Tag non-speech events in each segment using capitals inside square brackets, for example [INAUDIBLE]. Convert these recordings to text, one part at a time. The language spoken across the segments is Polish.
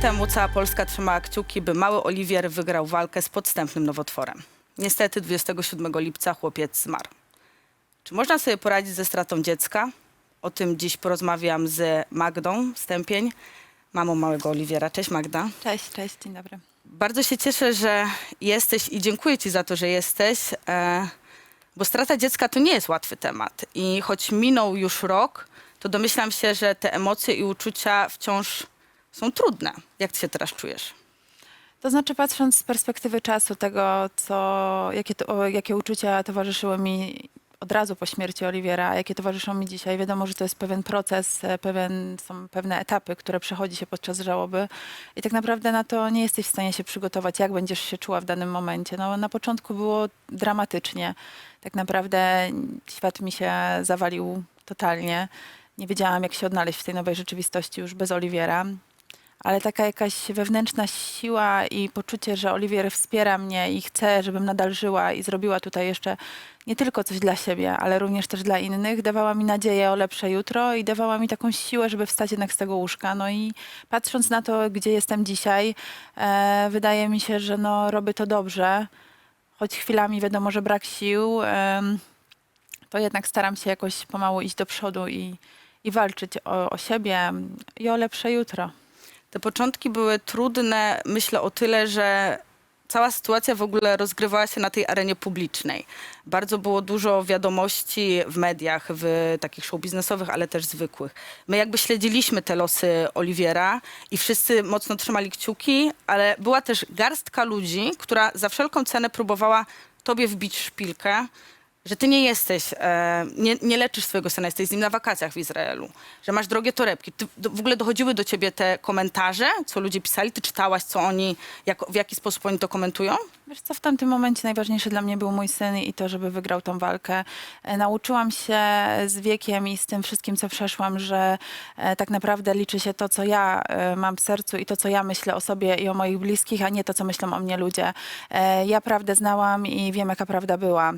temu cała Polska trzymała kciuki, by mały Oliwier wygrał walkę z podstępnym nowotworem. Niestety 27 lipca chłopiec zmarł. Czy można sobie poradzić ze stratą dziecka? O tym dziś porozmawiam z Magdą Stępień, mamą małego Oliwiera. Cześć Magda. Cześć, cześć, dzień dobry. Bardzo się cieszę, że jesteś i dziękuję Ci za to, że jesteś, e, bo strata dziecka to nie jest łatwy temat. I choć minął już rok, to domyślam się, że te emocje i uczucia wciąż są trudne. Jak Ty się teraz czujesz? To znaczy, patrząc z perspektywy czasu tego, co, jakie, to, jakie uczucia towarzyszyły mi od razu po śmierci Oliwiera, jakie towarzyszą mi dzisiaj, wiadomo, że to jest pewien proces, e, pewien, są pewne etapy, które przechodzi się podczas żałoby i tak naprawdę na to nie jesteś w stanie się przygotować, jak będziesz się czuła w danym momencie. No, na początku było dramatycznie. Tak naprawdę świat mi się zawalił totalnie. Nie wiedziałam, jak się odnaleźć w tej nowej rzeczywistości już bez Oliwiera. Ale taka jakaś wewnętrzna siła i poczucie, że Oliwier wspiera mnie i chce, żebym nadal żyła i zrobiła tutaj jeszcze nie tylko coś dla siebie, ale również też dla innych, dawała mi nadzieję o lepsze jutro i dawała mi taką siłę, żeby wstać jednak z tego łóżka. No i patrząc na to, gdzie jestem dzisiaj, e, wydaje mi się, że no, robię to dobrze, choć chwilami wiadomo, że brak sił, em, to jednak staram się jakoś pomału iść do przodu i, i walczyć o, o siebie i o lepsze jutro. Te początki były trudne, myślę o tyle, że cała sytuacja w ogóle rozgrywała się na tej arenie publicznej. Bardzo było dużo wiadomości w mediach, w takich show biznesowych, ale też zwykłych. My jakby śledziliśmy te losy Oliwiera i wszyscy mocno trzymali kciuki, ale była też garstka ludzi, która za wszelką cenę próbowała tobie wbić szpilkę, że ty nie jesteś, e, nie, nie leczysz swojego syna, jesteś z nim na wakacjach w Izraelu, że masz drogie torebki. Ty, do, w ogóle dochodziły do ciebie te komentarze, co ludzie pisali? Ty czytałaś, co oni, jak, w jaki sposób oni to komentują? Wiesz co, w tamtym momencie najważniejszy dla mnie był mój syn i to, żeby wygrał tą walkę. E, Nauczyłam się z wiekiem i z tym wszystkim, co przeszłam, że e, tak naprawdę liczy się to, co ja e, mam w sercu i to, co ja myślę o sobie i o moich bliskich, a nie to, co myślą o mnie ludzie. E, Ja prawdę znałam i wiem, jaka prawda była.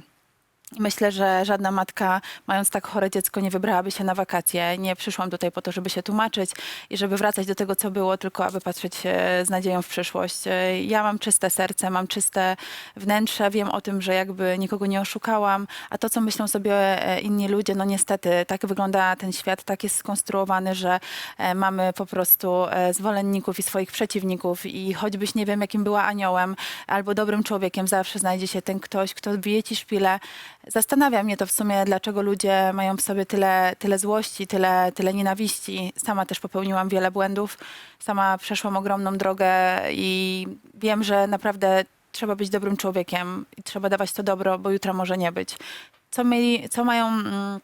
Myślę, że żadna matka, mając tak chore dziecko, nie wybrałaby się na wakacje. Nie przyszłam tutaj po to, żeby się tłumaczyć i żeby wracać do tego, co było, tylko aby patrzeć e, z nadzieją w przyszłość. E, Ja mam czyste serce, mam czyste wnętrze, wiem o tym, że jakby nikogo nie oszukałam, a to, co myślą sobie e, inni ludzie, no niestety tak wygląda ten świat, tak jest skonstruowany, że mamy po prostu zwolenników i swoich przeciwników i choćbyś nie wiem, jakim była aniołem albo dobrym człowiekiem, zawsze znajdzie się ten ktoś, kto bije ci szpilę. Zastanawia mnie to w sumie, dlaczego ludzie mają w sobie tyle, tyle złości, tyle, tyle nienawiści. Sama też popełniłam wiele błędów, sama przeszłam ogromną drogę i wiem, że naprawdę trzeba być dobrym człowiekiem i trzeba dawać to dobro, bo jutra może nie być. Co, mieli, co mają mm,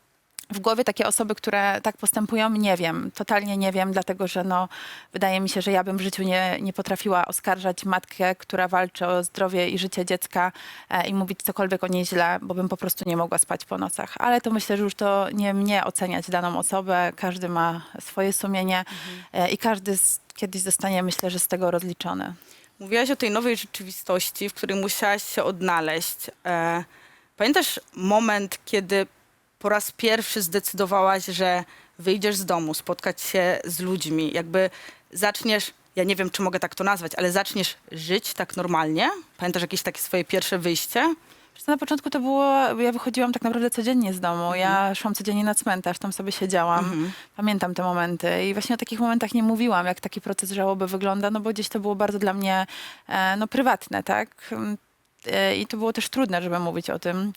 w głowie takie osoby, które tak postępują, nie wiem. Totalnie nie wiem, dlatego że no, wydaje mi się, że ja bym w życiu nie, nie potrafiła oskarżać matkę, która walczy o zdrowie i życie dziecka e, i mówić cokolwiek o niej źle, bo bym po prostu nie mogła spać po nocach. Ale to myślę, że już to nie mnie oceniać daną osobę. Każdy ma swoje sumienie e, i każdy z, kiedyś zostanie, myślę, że z tego rozliczony. Mówiłaś o tej nowej rzeczywistości, w której musiałaś się odnaleźć. E, pamiętasz moment, kiedy po raz pierwszy zdecydowałaś, że wyjdziesz z domu, spotkać się z ludźmi, jakby zaczniesz, ja nie wiem, czy mogę tak to nazwać, ale zaczniesz żyć tak normalnie? Pamiętasz jakieś takie swoje pierwsze wyjście? Wiesz co, Na początku to było, ja wychodziłam tak naprawdę codziennie z domu. Ja szłam codziennie na cmentarz, tam sobie siedziałam. Pamiętam te momenty i właśnie o takich momentach nie mówiłam, jak taki proces żałoby wygląda, no bo gdzieś to było bardzo dla mnie e, no, prywatne, tak? E, I to było też trudne, żeby mówić o tym.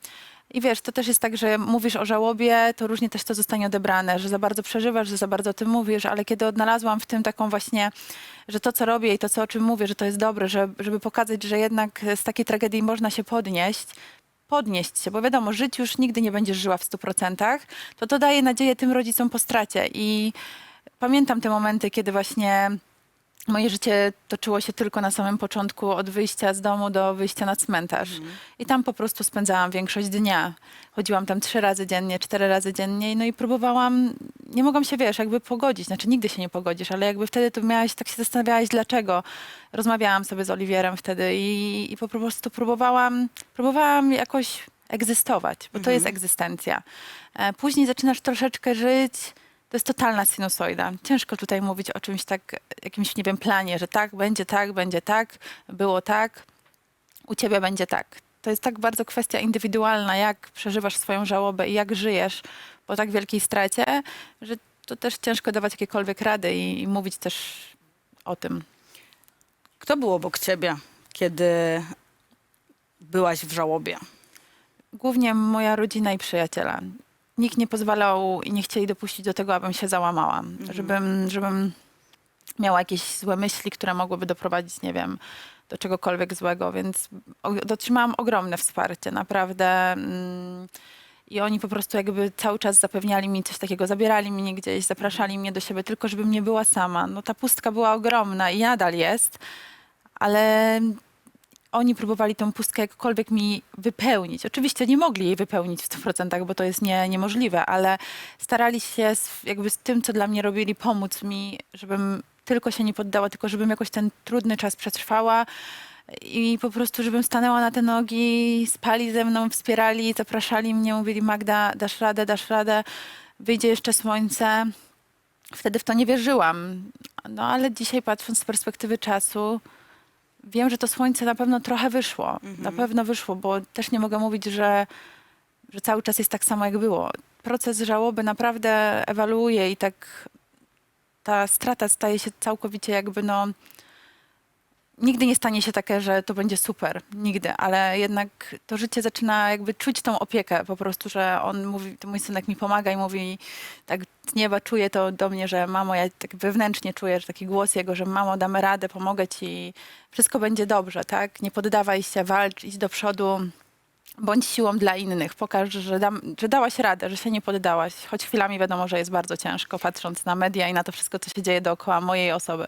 I wiesz, to też jest tak, że mówisz o żałobie, to różnie też to zostanie odebrane, że za bardzo przeżywasz, że za bardzo o tym mówisz, ale kiedy odnalazłam w tym taką właśnie, że to, co robię i to, co, o czym mówię, że to jest dobre, że, żeby pokazać, że jednak z takiej tragedii można się podnieść, podnieść się, bo wiadomo, żyć już nigdy nie będziesz żyła w stu procentach, to to daje nadzieję tym rodzicom po stracie. I pamiętam te momenty, kiedy właśnie moje życie toczyło się tylko na samym początku, od wyjścia z domu do wyjścia na cmentarz. I tam po prostu spędzałam większość dnia. Chodziłam tam trzy razy dziennie, cztery razy dziennie, no i próbowałam, nie mogłam się, wiesz, jakby pogodzić. Znaczy nigdy się nie pogodzisz, ale jakby wtedy to miałaś, tak się zastanawiałaś, dlaczego. Rozmawiałam sobie z Oliwierem wtedy i, i po prostu próbowałam, próbowałam jakoś egzystować, bo to jest egzystencja. E, Później zaczynasz troszeczkę żyć, to jest totalna sinusoida. Ciężko tutaj mówić o czymś tak jakimś, nie wiem, planie, że tak, będzie tak, będzie tak, było tak, u ciebie będzie tak. To jest tak bardzo kwestia indywidualna, jak przeżywasz swoją żałobę i jak żyjesz po tak wielkiej stracie, że to też ciężko dawać jakiekolwiek rady i, i mówić też o tym. Kto był obok ciebie, kiedy byłaś w żałobie? Głównie moja rodzina i przyjaciele. Nikt nie pozwalał i nie chcieli dopuścić do tego, abym się załamała, żebym, żebym miała jakieś złe myśli, które mogłyby doprowadzić, nie wiem, do czegokolwiek złego, więc o- otrzymałam ogromne wsparcie, naprawdę. mm, I oni po prostu jakby cały czas zapewniali mi coś takiego, zabierali mnie gdzieś, zapraszali mnie do siebie, tylko żebym nie była sama. No ta pustka była ogromna i nadal jest, ale oni próbowali tą pustkę jakkolwiek mi wypełnić. Oczywiście nie mogli jej wypełnić w 100%, bo to jest nie, niemożliwe, ale starali się z, jakby z tym, co dla mnie robili, pomóc mi, żebym tylko się nie poddała, tylko żebym jakoś ten trudny czas przetrwała i po prostu, żebym stanęła na te nogi, spali ze mną, wspierali, zapraszali mnie, mówili Magda, dasz radę, dasz radę, wyjdzie jeszcze słońce. Wtedy w to nie wierzyłam. No ale dzisiaj patrząc z perspektywy czasu, wiem, że to słońce na pewno trochę wyszło. Na pewno wyszło, bo też nie mogę mówić, że, że cały czas jest tak samo, jak było. Proces żałoby naprawdę ewoluuje i tak ta strata staje się całkowicie jakby no... Nigdy nie stanie się takie, że to będzie super. Nigdy. Ale jednak to życie zaczyna jakby czuć tą opiekę po prostu, że on mówi, to mój synek mi pomaga i mówi tak z nieba czuje to do mnie, że mamo, ja tak wewnętrznie czuję, że taki głos jego, że mamo, damy radę, pomogę ci, wszystko będzie dobrze, tak? Nie poddawaj się, walcz, idź do przodu, bądź siłą dla innych, pokaż, że, dam, że dałaś radę, że się nie poddałaś, choć chwilami wiadomo, że jest bardzo ciężko, patrząc na media i na to wszystko, co się dzieje dookoła mojej osoby.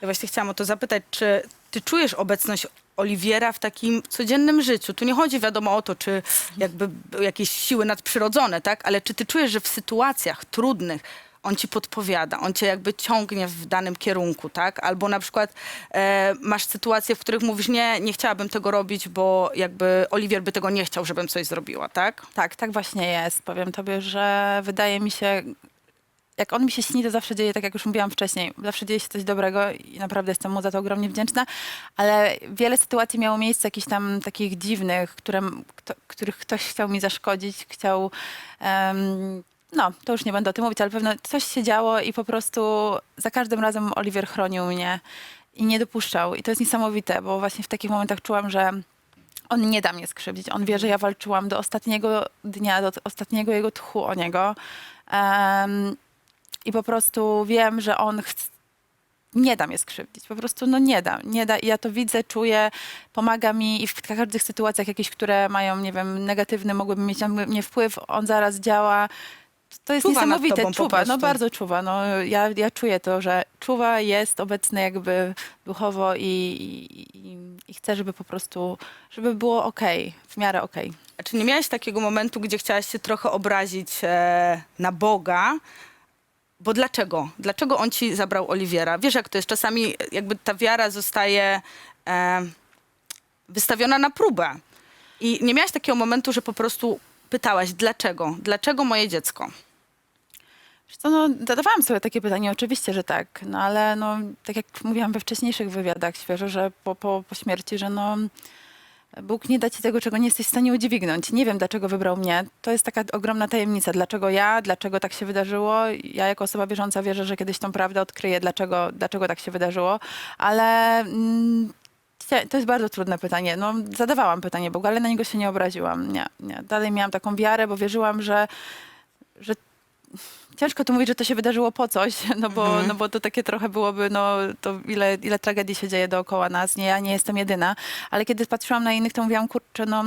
Ja właśnie chciałam o to zapytać, czy ty czujesz obecność Oliwiera w takim codziennym życiu? Tu nie chodzi wiadomo o to, czy jakby jakieś siły nadprzyrodzone, tak? Ale czy ty czujesz, że w sytuacjach trudnych on ci podpowiada, on cię jakby ciągnie w danym kierunku, tak? Albo na przykład e, masz sytuacje, w których mówisz, nie, nie chciałabym tego robić, bo jakby Oliwier by tego nie chciał, żebym coś zrobiła, tak? Tak, tak właśnie jest. Powiem tobie, że wydaje mi się, jak on mi się śni, to zawsze dzieje, tak jak już mówiłam wcześniej, zawsze dzieje się coś dobrego i naprawdę jestem mu za to ogromnie wdzięczna, ale wiele sytuacji miało miejsce jakichś tam takich dziwnych, które, których ktoś chciał mi zaszkodzić, chciał... em, no, to już nie będę o tym mówić, ale pewno coś się działo i po prostu za każdym razem Oliwier chronił mnie i nie dopuszczał. I to jest niesamowite, bo właśnie w takich momentach czułam, że on nie da mnie skrzywdzić. On wie, że ja walczyłam do ostatniego dnia, do ostatniego jego tchu o niego. Em, I po prostu wiem, że on nie da mnie skrzywdzić. Po prostu no nie da. Nie da. Ja to widzę, czuję, pomaga mi i w każdych sytuacjach jakieś, które mają, nie wiem, negatywny, mogłyby mieć na mnie wpływ, on zaraz działa. To jest Czuwa nad niesamowite. tobą po czuwa, no prostu. bardzo czuwa. No, ja, ja czuję to, że czuwa, jest obecny jakby duchowo i, i, i, i chcę, żeby po prostu, żeby było okej, w miarę okej. A czy nie miałaś takiego momentu, gdzie chciałaś się trochę obrazić e, na Boga? Bo dlaczego? Dlaczego on ci zabrał Oliwiera? Wiesz, jak to jest? Czasami jakby ta wiara zostaje e, wystawiona na próbę. I nie miałaś takiego momentu, że po prostu pytałaś, dlaczego? Dlaczego moje dziecko? Co, no, zadawałam sobie takie pytanie, oczywiście, że tak, no ale no, tak jak mówiłam we wcześniejszych wywiadach świeżo, że po, po, po śmierci, że no, Bóg nie da ci tego, czego nie jesteś w stanie udźwignąć. Nie wiem, dlaczego wybrał mnie. To jest taka ogromna tajemnica. Dlaczego ja? Dlaczego tak się wydarzyło? Ja jako osoba wierząca wierzę, że kiedyś tą prawdę odkryję, dlaczego, dlaczego tak się wydarzyło. Ale mm, to jest bardzo trudne pytanie. No, zadawałam pytanie Bogu, ale na niego się nie obraziłam. Nie, nie. Dalej miałam taką wiarę, bo wierzyłam, że, że ciężko tu mówić, że to się wydarzyło po coś, [LAUGHS] no bo, no bo to takie trochę byłoby, no to ile, ile tragedii się dzieje dookoła nas, nie, ja nie jestem jedyna, ale kiedy patrzyłam na innych, to mówiłam, kurczę, no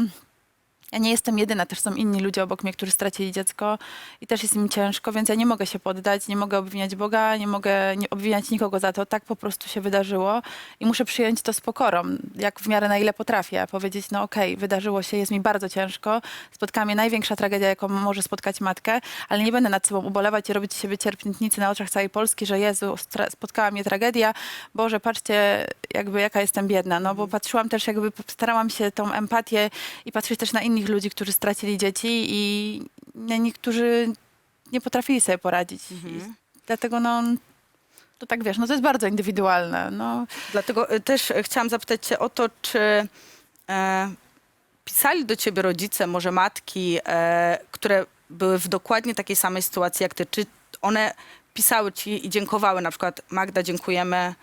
ja nie jestem jedyna, też są inni ludzie obok mnie, którzy stracili dziecko i też jest im ciężko, więc ja nie mogę się poddać, nie mogę obwiniać Boga, nie mogę nie obwiniać nikogo za to. Tak po prostu się wydarzyło i muszę przyjąć to z pokorą, jak w miarę na ile potrafię. Powiedzieć, no okej, wydarzyło się, jest mi bardzo ciężko, spotkała mnie największa tragedia, jaką może spotkać matkę, ale nie będę nad sobą ubolewać i robić z siebie cierpniętnicy na oczach całej Polski, że Jezu, spotkała mnie tragedia, Boże, patrzcie jakby jaka jestem biedna, no bo patrzyłam też jakby, starałam się tą empatię i patrzeć też na innych ludzi, którzy stracili dzieci i nie- niektórzy nie potrafili sobie poradzić. I dlatego no, To tak wiesz, no to jest bardzo indywidualne. No, Dlatego y, też y, chciałam zapytać cię o to, czy e, pisali do ciebie rodzice, może matki, e, które były w dokładnie takiej samej sytuacji jak ty. Czy one pisały ci i dziękowały, na przykład Magda, dziękujemy,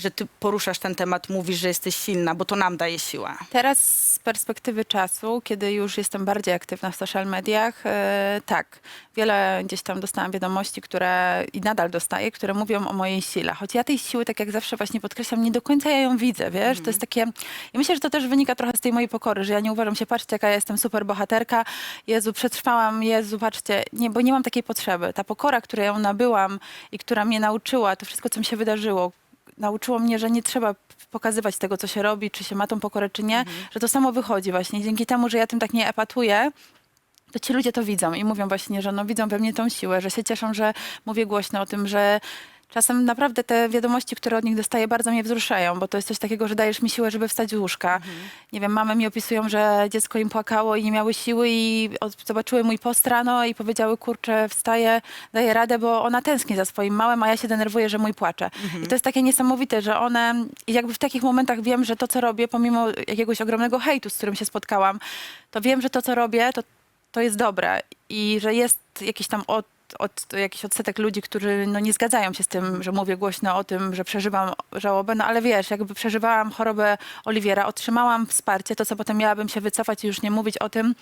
że ty poruszasz ten temat, mówisz, że jesteś silna, bo to nam daje siłę. Teraz z perspektywy czasu, kiedy już jestem bardziej aktywna w social mediach, e, tak, wiele gdzieś tam dostałam wiadomości, które i nadal dostaję, które mówią o mojej sile. Choć ja tej siły, tak jak zawsze właśnie podkreślam, nie do końca ja ją widzę, wiesz, to jest takie, myślę, że to też wynika trochę z tej mojej pokory, że ja nie uważam się, patrzcie, jaka ja jestem super bohaterka, Jezu, przetrwałam, Jezu, patrzcie, nie, bo nie mam takiej potrzeby. Ta pokora, której ją nabyłam i która mnie nauczyła, to wszystko, co mi się wydarzyło, nauczyło mnie, że nie trzeba pokazywać tego, co się robi, czy się ma tą pokorę, czy nie, że to samo wychodzi właśnie. Dzięki temu, że ja tym tak nie epatuję, to ci ludzie to widzą i mówią właśnie, że no widzą we mnie tą siłę, że się cieszą, że mówię głośno o tym, że czasem naprawdę te wiadomości, które od nich dostaję, bardzo mnie wzruszają, bo to jest coś takiego, że dajesz mi siłę, żeby wstać z łóżka. Nie wiem, mamy mi opisują, że dziecko im płakało i nie miały siły i od- zobaczyły mój post rano i powiedziały, kurczę, wstaję, daję radę, bo ona tęskni za swoim małym, a ja się denerwuję, że mój płacze. I to jest takie niesamowite, że one, i jakby w takich momentach wiem, że to, co robię, pomimo jakiegoś ogromnego hejtu, z którym się spotkałam, to wiem, że to, co robię, to, to jest dobre i że jest jakiś tam od, od, jakiś odsetek ludzi, którzy no, nie zgadzają się z tym, że mówię głośno o tym, że przeżywam żałobę, no ale wiesz, jakby przeżywałam chorobę Oliwiera, otrzymałam wsparcie, to co potem miałabym się wycofać i już nie mówić o tym,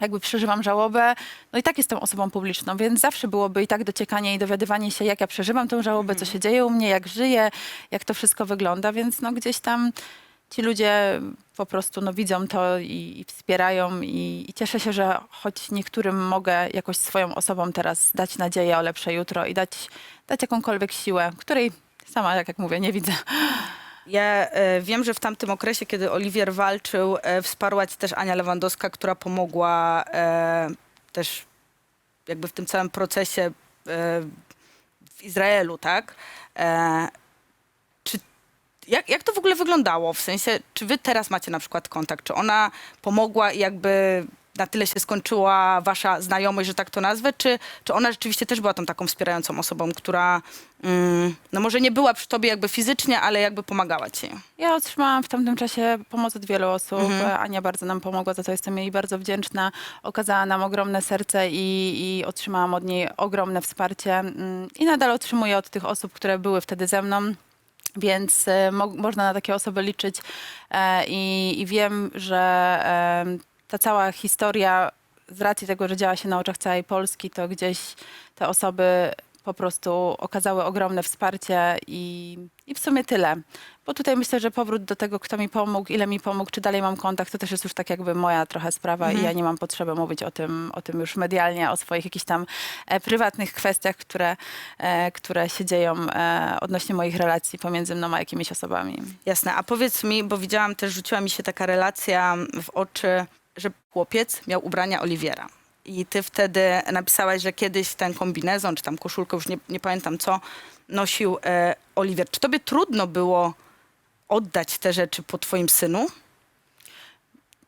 jakby przeżywam żałobę, no i tak jestem osobą publiczną, więc zawsze byłoby i tak dociekanie i dowiadywanie się, jak ja przeżywam tą żałobę, co się dzieje u mnie, jak żyję, jak to wszystko wygląda, więc no gdzieś tam ci ludzie po prostu no, widzą to i, i wspierają i, i cieszę się, że choć niektórym mogę jakoś swoją osobą teraz dać nadzieję o lepsze jutro i dać, dać jakąkolwiek siłę, której sama, jak, jak mówię, nie widzę. Ja e, wiem, że w tamtym okresie, kiedy Oliwier walczył, e, wsparła ci też Ania Lewandowska, która pomogła e, też jakby w tym całym procesie e, w Izraelu, tak? E, jak, jak to w ogóle wyglądało? W sensie, czy wy teraz macie na przykład kontakt? Czy ona pomogła i jakby na tyle się skończyła wasza znajomość, że tak to nazwę, czy, czy ona rzeczywiście też była tą taką wspierającą osobą, która mm, no może nie była przy tobie jakby fizycznie, ale jakby pomagała ci? Ja otrzymałam w tamtym czasie pomoc od wielu osób. Ania bardzo nam pomogła, za to jestem jej bardzo wdzięczna. Okazała nam ogromne serce i, i otrzymałam od niej ogromne wsparcie. Mm, I nadal otrzymuję od tych osób, które były wtedy ze mną. Więc e, mo- można na takie osoby liczyć e, i, i wiem, że e, ta cała historia z racji tego, że działa się na oczach całej Polski, to gdzieś te osoby po prostu okazały ogromne wsparcie i, i w sumie tyle. Bo tutaj myślę, że powrót do tego, kto mi pomógł, ile mi pomógł, czy dalej mam kontakt, to też jest już tak jakby moja trochę sprawa i ja nie mam potrzeby mówić o tym, o tym już medialnie, o swoich jakichś tam e, prywatnych kwestiach, które, e, które się dzieją e, odnośnie moich relacji pomiędzy mną a jakimiś osobami. Jasne, a powiedz mi, bo widziałam też, rzuciła mi się taka relacja w oczy, że chłopiec miał ubrania Oliwiera. I ty wtedy napisałaś, że kiedyś ten kombinezon, czy tam koszulkę, już nie, nie pamiętam co, nosił e, Oliwier. Czy tobie trudno było oddać te rzeczy po twoim synu?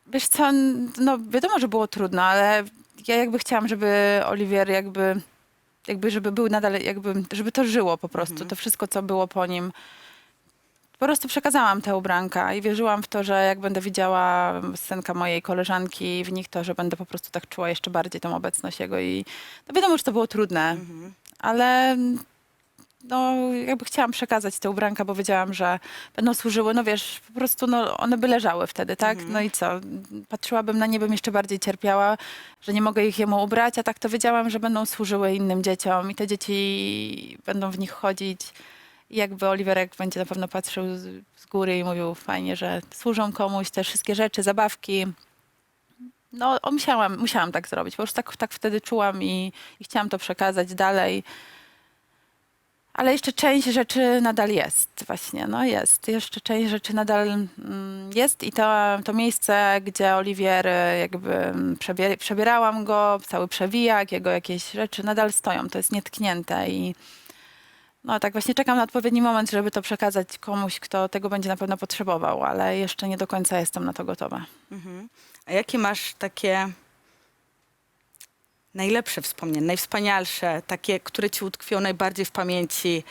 Wiesz co, no wiadomo, że było trudno, ale ja jakby chciałam, żeby Oliwier jakby, jakby żeby był nadal, jakby, żeby to żyło po prostu, to wszystko, co było po nim. Po prostu przekazałam te ubranka i wierzyłam w to, że jak będę widziała scenka mojej koleżanki w nich, to że będę po prostu tak czuła jeszcze bardziej tą obecność jego i no wiadomo, że to było trudne, ale no, jakby chciałam przekazać te ubranka, bo wiedziałam, że będą służyły, no wiesz, po prostu no, one by leżały wtedy, tak? No i co? Patrzyłabym na nie, bym jeszcze bardziej cierpiała, że nie mogę ich jemu ubrać, a tak to wiedziałam, że będą służyły innym dzieciom i te dzieci będą w nich chodzić. Jakby Oliverek będzie na pewno patrzył z, z góry i mówił fajnie, że służą komuś te wszystkie rzeczy, zabawki. No, musiałam, musiałam tak zrobić, bo już tak, tak wtedy czułam i, i chciałam to przekazać dalej. Ale jeszcze część rzeczy nadal jest, właśnie, no jest. Jeszcze część rzeczy nadal mm, jest i to, to miejsce, gdzie Oliwier y, jakby mm, przebier- przebierałam go, cały przewijak, jego jakieś rzeczy nadal stoją, to jest nietknięte i no tak właśnie czekam na odpowiedni moment, żeby to przekazać komuś, kto tego będzie na pewno potrzebował, ale jeszcze nie do końca jestem na to gotowa. A jakie masz takie najlepsze wspomnienia, najwspanialsze, takie, które ci utkwią najbardziej w pamięci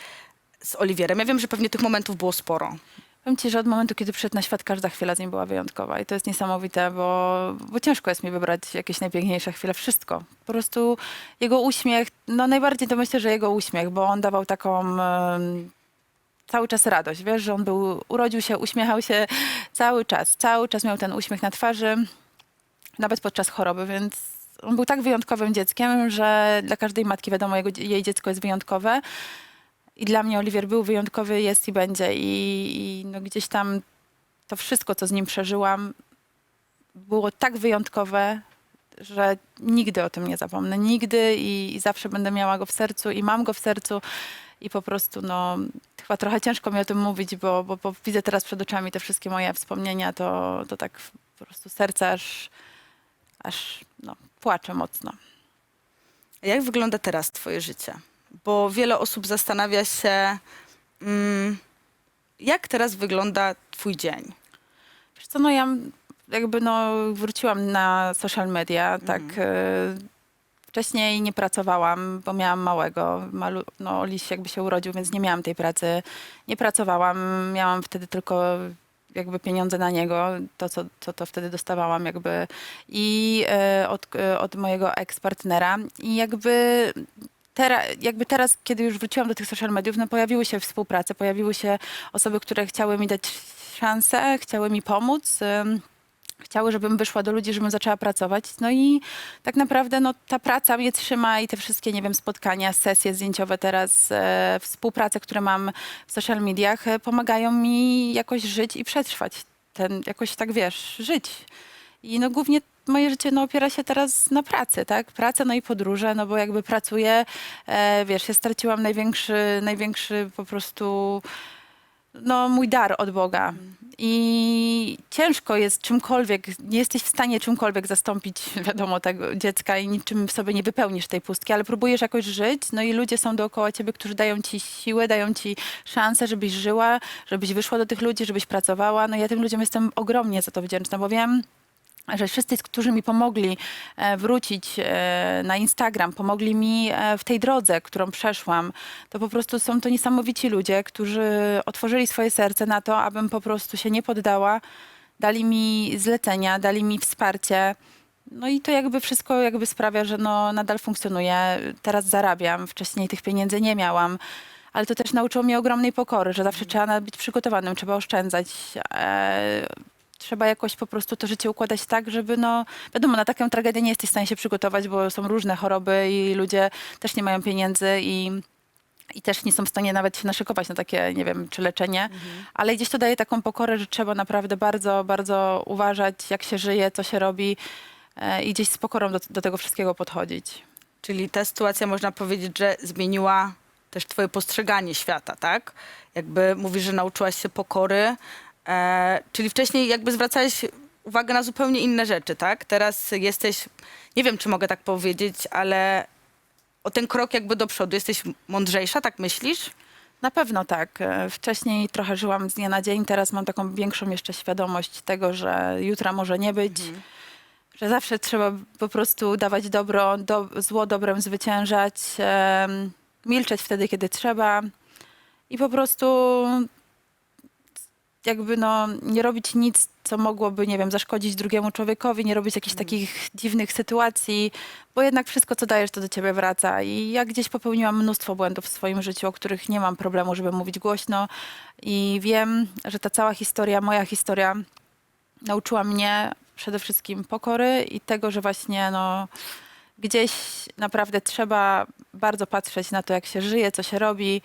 z Oliwierem? Ja wiem, że pewnie tych momentów było sporo. Powiem ci, że od momentu, kiedy przyszedł na świat, każda chwila z nim była wyjątkowa. I to jest niesamowite, bo, bo ciężko jest mi wybrać jakieś najpiękniejsze chwile. Wszystko. Po prostu jego uśmiech, no najbardziej to myślę, że jego uśmiech, bo on dawał taką em, cały czas radość. Wiesz, że on był, urodził się, uśmiechał się cały czas. Cały czas miał ten uśmiech na twarzy, nawet podczas choroby, więc on był tak wyjątkowym dzieckiem, że dla każdej matki wiadomo, jego, jej dziecko jest wyjątkowe. I dla mnie Oliwier był wyjątkowy, jest i będzie. I, i no gdzieś tam to wszystko, co z nim przeżyłam, było tak wyjątkowe, że nigdy o tym nie zapomnę. Nigdy i, i zawsze będę miała go w sercu i mam go w sercu. I po prostu, no, chyba trochę ciężko mi o tym mówić, bo, bo, bo widzę teraz przed oczami te wszystkie moje wspomnienia, to, to tak po prostu serce aż, aż no, płacze mocno. A Jak wygląda teraz twoje życie? Bo wiele osób zastanawia się, mm, jak teraz wygląda twój dzień? Wiesz co, no ja jakby no wróciłam na social media, tak. Mhm. e, Wcześniej nie pracowałam, bo miałam małego. Malu, no, Liś jakby się urodził, więc nie miałam tej pracy. Nie pracowałam, miałam wtedy tylko jakby pieniądze na niego, to co, co to wtedy dostawałam jakby i e, od, e, od mojego eks-partnera. I jakby Teraz, jakby teraz, kiedy już wróciłam do tych social mediów, no pojawiły się współprace, pojawiły się osoby, które chciały mi dać szansę, chciały mi pomóc. Chciały, żebym wyszła do ludzi, żebym zaczęła pracować. No i tak naprawdę no, ta praca mnie trzyma i te wszystkie, nie wiem, spotkania, sesje zdjęciowe teraz, e, współprace, które mam w social mediach, e, pomagają mi jakoś żyć i przetrwać. Ten, jakoś tak, wiesz, żyć. I no głównie moje życie no, opiera się teraz na pracy, tak? Praca, no i podróże, no bo jakby pracuję, e, wiesz, ja straciłam największy, największy po prostu, no mój dar od Boga. I ciężko jest czymkolwiek, nie jesteś w stanie czymkolwiek zastąpić, [LAUGHS] wiadomo, tego dziecka i niczym w sobie nie wypełnisz tej pustki, ale próbujesz jakoś żyć, no i ludzie są dookoła ciebie, którzy dają ci siłę, dają ci szansę, żebyś żyła, żebyś wyszła do tych ludzi, żebyś pracowała. No ja tym ludziom jestem ogromnie za to wdzięczna, bo wiem, że wszyscy, którzy mi pomogli e, wrócić e, na Instagram, pomogli mi e, w tej drodze, którą przeszłam, to po prostu są to niesamowici ludzie, którzy otworzyli swoje serce na to, abym po prostu się nie poddała, dali mi zlecenia, dali mi wsparcie. No i to jakby wszystko jakby sprawia, że no nadal funkcjonuję. Teraz zarabiam, wcześniej tych pieniędzy nie miałam. Ale to też nauczyło mnie ogromnej pokory, że zawsze trzeba być przygotowanym, trzeba oszczędzać. Trzeba jakoś po prostu to życie układać tak, żeby no, wiadomo, na taką tragedię nie jesteś w stanie się przygotować, bo są różne choroby i ludzie też nie mają pieniędzy i, i też nie są w stanie nawet się naszykować na takie, nie wiem, czy leczenie, ale gdzieś to daje taką pokorę, że trzeba naprawdę bardzo, bardzo uważać, jak się żyje, co się robi e, i gdzieś z pokorą do, do tego wszystkiego podchodzić. Czyli ta sytuacja, można powiedzieć, że zmieniła też twoje postrzeganie świata, tak? Jakby mówisz, że nauczyłaś się pokory, e, czyli wcześniej jakby zwracałeś uwagę na zupełnie inne rzeczy, tak? Teraz jesteś, nie wiem, czy mogę tak powiedzieć, ale o ten krok jakby do przodu jesteś mądrzejsza, tak myślisz? Na pewno tak. E, Wcześniej trochę żyłam z dnia na dzień, teraz mam taką większą jeszcze świadomość tego, że jutra może nie być, że zawsze trzeba po prostu dawać dobro, do, zło dobrem zwyciężać, em, milczeć wtedy, kiedy trzeba i po prostu jakby no nie robić nic, co mogłoby, nie wiem, zaszkodzić drugiemu człowiekowi, nie robić jakichś takich dziwnych sytuacji, bo jednak wszystko, co dajesz, to do ciebie wraca. I ja gdzieś popełniłam mnóstwo błędów w swoim życiu, o których nie mam problemu, żeby mówić głośno. I wiem, że ta cała historia, moja historia, nauczyła mnie przede wszystkim pokory i tego, że właśnie no, gdzieś naprawdę trzeba bardzo patrzeć na to, jak się żyje, co się robi.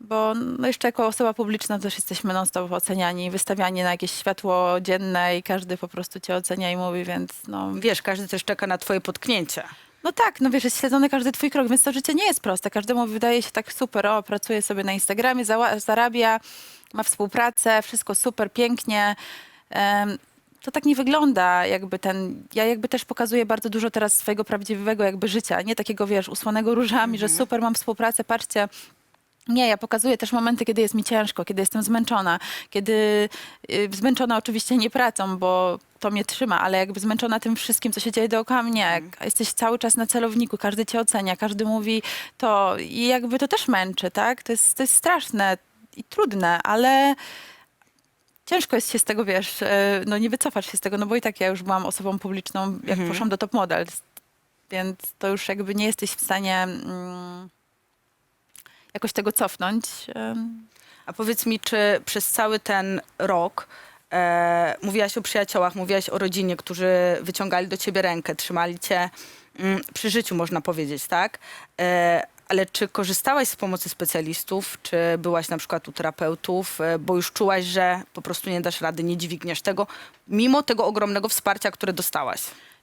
Bo no jeszcze jako osoba publiczna też jesteśmy non-stop oceniani, wystawiani na jakieś światło dzienne i każdy po prostu cię ocenia i mówi, więc no... Wiesz, każdy też czeka na twoje potknięcie. No tak, no wiesz, jest śledzony każdy twój krok, więc to życie nie jest proste. Każdemu wydaje się tak super, o, pracuje sobie na Instagramie, zarabia, ma współpracę, wszystko super, pięknie. Em, to tak nie wygląda, jakby ten, ja jakby też pokazuję bardzo dużo teraz swojego prawdziwego jakby życia, nie takiego, wiesz, usłanego różami, że super, mam współpracę, patrzcie, Nie, ja pokazuję też momenty, kiedy jest mi ciężko, kiedy jestem zmęczona, kiedy y, zmęczona oczywiście nie pracą, bo to mnie trzyma, ale jakby zmęczona tym wszystkim, co się dzieje dookoła mnie. Jak Jesteś cały czas na celowniku, każdy cię ocenia, każdy mówi to i jakby to też męczy, tak? To jest, to jest straszne i trudne, ale ciężko jest się z tego, wiesz, e, no nie wycofasz się z tego, no bo i tak ja już byłam osobą publiczną, jak Mhm. poszłam do Top Models, więc to już jakby nie jesteś w stanie mm, jakoś tego cofnąć. A powiedz mi, czy przez cały ten rok e, mówiłaś o przyjaciołach, mówiłaś o rodzinie, którzy wyciągali do ciebie rękę, trzymali cię mm, przy życiu, można powiedzieć, tak? E, ale czy korzystałaś z pomocy specjalistów, czy byłaś na przykład u terapeutów, e, bo już czułaś, że po prostu nie dasz rady, nie dźwigniesz tego, mimo tego ogromnego wsparcia, które dostałaś?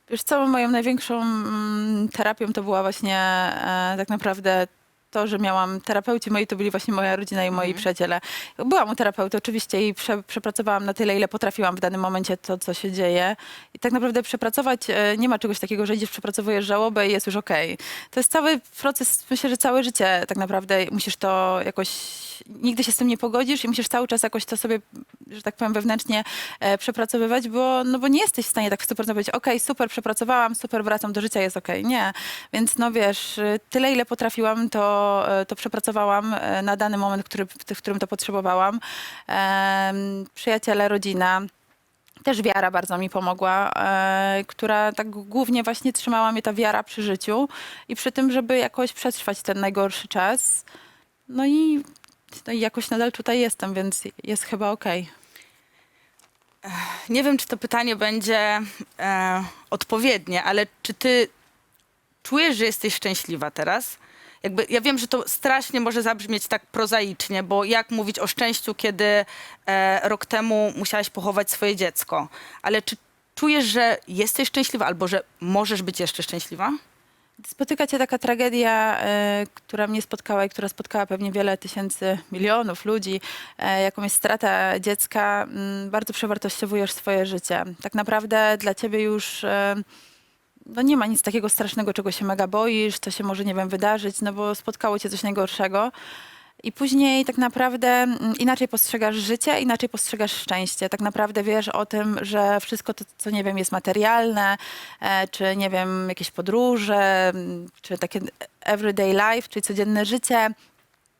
Wiesz co, moją największą mm, terapią to była właśnie e, tak naprawdę to, że miałam terapeuci moi, to byli właśnie moja rodzina i moi przyjaciele. Byłam u terapeuty oczywiście i prze, przepracowałam na tyle, ile potrafiłam w danym momencie to, co się dzieje. I tak naprawdę przepracować, e, nie ma czegoś takiego, że idziesz, przepracowujesz żałobę i jest już okej. To jest cały proces, myślę, że całe życie tak naprawdę musisz to jakoś, nigdy się z tym nie pogodzisz i musisz cały czas jakoś to sobie, że tak powiem, wewnętrznie e, przepracowywać, bo, no bo nie jesteś w stanie tak w 100% powiedzieć, okej, super, przepracowałam, super, wracam do życia, jest okej. Nie. Więc no wiesz, y, tyle ile potrafiłam, to, e, to przepracowałam e, na dany moment, który, w którym to potrzebowałam. Przyjaciele, rodzina. Też wiara bardzo mi pomogła, e, która tak głównie właśnie trzymała mnie ta wiara przy życiu i przy tym, żeby jakoś przetrwać ten najgorszy czas. No i, no i jakoś nadal tutaj jestem, więc jest chyba okej. Nie wiem, czy to pytanie będzie e, odpowiednie, ale czy ty czujesz, że jesteś szczęśliwa teraz? Jakby, ja wiem, że to strasznie może zabrzmieć tak prozaicznie, bo jak mówić o szczęściu, kiedy e, rok temu musiałaś pochować swoje dziecko? Ale czy czujesz, że jesteś szczęśliwa albo że możesz być jeszcze szczęśliwa? Spotyka cię taka tragedia, e, która mnie spotkała i która spotkała pewnie wiele tysięcy, milionów ludzi, e, jaką jest strata dziecka, mm, bardzo przewartościowujesz swoje życie. Tak naprawdę dla ciebie już e, no nie ma nic takiego strasznego, czego się mega boisz, co się może, nie wiem, wydarzyć, no bo spotkało cię coś najgorszego. I później tak naprawdę mm, inaczej postrzegasz życie, inaczej postrzegasz szczęście. Tak naprawdę wiesz o tym, że wszystko to, co nie wiem, jest materialne, e, czy nie wiem, jakieś podróże, mm, czy takie everyday life, czyli codzienne życie,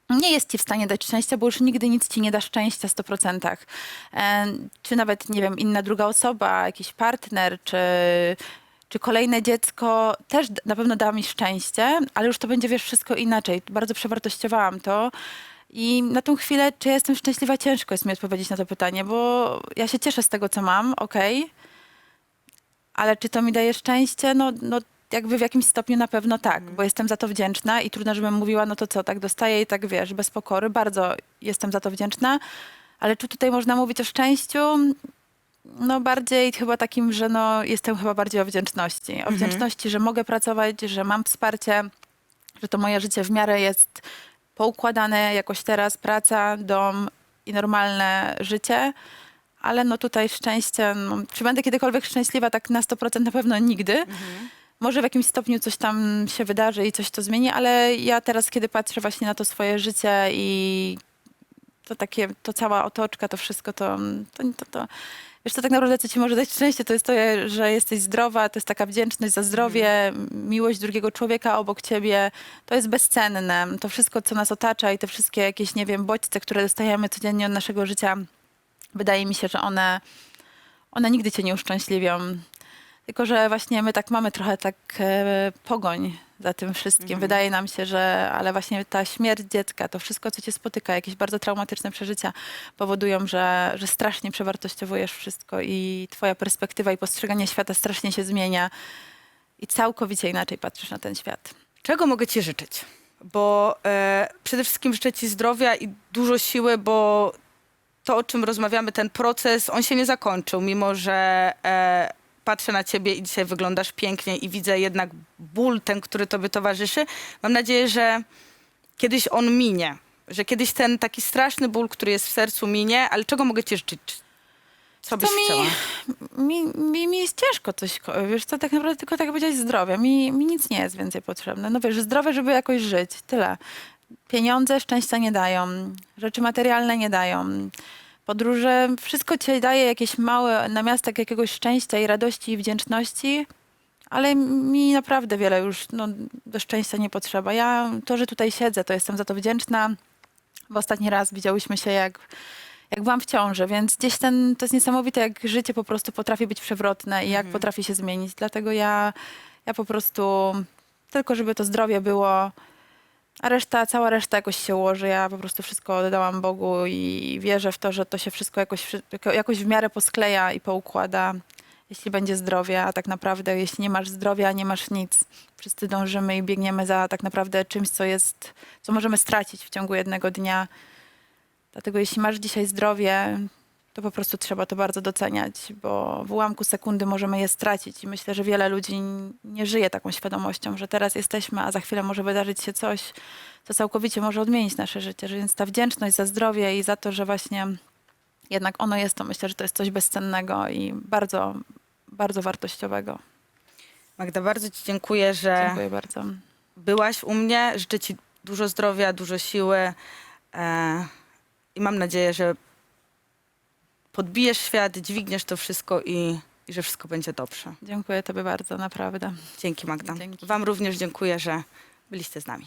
nie jest ci w stanie dać szczęścia, bo już nigdy nic ci nie da szczęścia w 100%. E, Czy nawet, nie wiem, inna druga osoba, jakiś partner, czy, czy kolejne dziecko też na pewno da mi szczęście, ale już to będzie, wiesz, wszystko inaczej. Bardzo przewartościowałam to. I na tą chwilę, czy jestem szczęśliwa, ciężko jest mi odpowiedzieć na to pytanie, bo ja się cieszę z tego, co mam, okej, ale czy to mi daje szczęście? No, no jakby w jakimś stopniu na pewno tak, bo jestem za to wdzięczna i trudno, żebym mówiła, no to co, tak dostaję i tak wiesz, bez pokory, bardzo jestem za to wdzięczna, ale czy tutaj można mówić o szczęściu? No bardziej chyba takim, że no jestem chyba bardziej o wdzięczności. O wdzięczności, że mogę pracować, że mam wsparcie, że to moje życie w miarę jest poukładane jakoś teraz, praca, dom i normalne życie. Ale no tutaj szczęście, no, czy będę kiedykolwiek szczęśliwa tak na 100% na pewno nigdy. Może w jakimś stopniu coś tam się wydarzy i coś to zmieni, ale ja teraz, kiedy patrzę właśnie na to swoje życie i to takie, to cała otoczka, to wszystko, to, to, to, to wiesz, to tak naprawdę, co ci może dać szczęście, to jest to, że jesteś zdrowa, to jest taka wdzięczność za zdrowie, miłość drugiego człowieka obok ciebie, to jest bezcenne. To wszystko, co nas otacza i te wszystkie jakieś, nie wiem, bodźce, które dostajemy codziennie od naszego życia, wydaje mi się, że one, one nigdy cię nie uszczęśliwią. Tylko, że właśnie my tak mamy trochę tak e, pogoń za tym wszystkim. Wydaje nam się, że ale właśnie ta śmierć dziecka, to wszystko, co cię spotyka, jakieś bardzo traumatyczne przeżycia powodują, że, że strasznie przewartościowujesz wszystko i twoja perspektywa i postrzeganie świata strasznie się zmienia i całkowicie inaczej patrzysz na ten świat. Czego mogę ci życzyć? Bo e, przede wszystkim życzę ci zdrowia i dużo siły, bo to, o czym rozmawiamy, ten proces, on się nie zakończył, mimo że e, patrzę na ciebie i dzisiaj wyglądasz pięknie i widzę jednak ból ten, który tobie towarzyszy. Mam nadzieję, że kiedyś on minie, że kiedyś ten taki straszny ból, który jest w sercu minie, ale czego mogę ci życzyć? Co byś To mi- chciała? Mi, mi, mi jest ciężko coś, ko- wiesz co, tak naprawdę tylko tak powiedzieć zdrowia. Mi, mi nic nie jest więcej potrzebne. No wiesz, zdrowe, żeby jakoś żyć, tyle. pieniądze szczęścia nie dają, rzeczy materialne nie dają. Podróże, wszystko ci daje jakieś małe namiastek jakiegoś szczęścia i radości i wdzięczności, ale mi naprawdę wiele już no, do szczęścia nie potrzeba. Ja to, że tutaj siedzę, to jestem za to wdzięczna. W ostatni raz widziałyśmy się jak, jak byłam w ciąży, więc gdzieś ten, to jest niesamowite, jak życie po prostu potrafi być przewrotne i jak potrafi się zmienić. Dlatego ja, ja po prostu tylko, żeby to zdrowie było, a reszta, cała reszta jakoś się ułoży. Ja po prostu wszystko oddałam Bogu i wierzę w to, że to się wszystko jakoś, jakoś w miarę poskleja i poukłada, jeśli będzie zdrowie, a tak naprawdę jeśli nie masz zdrowia, nie masz nic. Wszyscy dążymy i biegniemy za tak naprawdę czymś, co jest, co możemy stracić w ciągu jednego dnia. Dlatego jeśli masz dzisiaj zdrowie, to po prostu trzeba to bardzo doceniać, bo w ułamku sekundy możemy je stracić i myślę, że wiele ludzi nie żyje taką świadomością, że teraz jesteśmy, a za chwilę może wydarzyć się coś, co całkowicie może odmienić nasze życie. Więc ta wdzięczność za zdrowie i za to, że właśnie jednak ono jest, to myślę, że to jest coś bezcennego i bardzo, bardzo wartościowego. Magda, bardzo Ci dziękuję, że Dziękuję bardzo. byłaś u mnie. Życzę Ci dużo zdrowia, dużo siły e, i mam nadzieję, że podbijesz świat, dźwigniesz to wszystko i, i że wszystko będzie dobrze. Dziękuję Tobie bardzo, naprawdę. Dzięki Magda. Dzięki. Wam również dziękuję, że byliście z nami.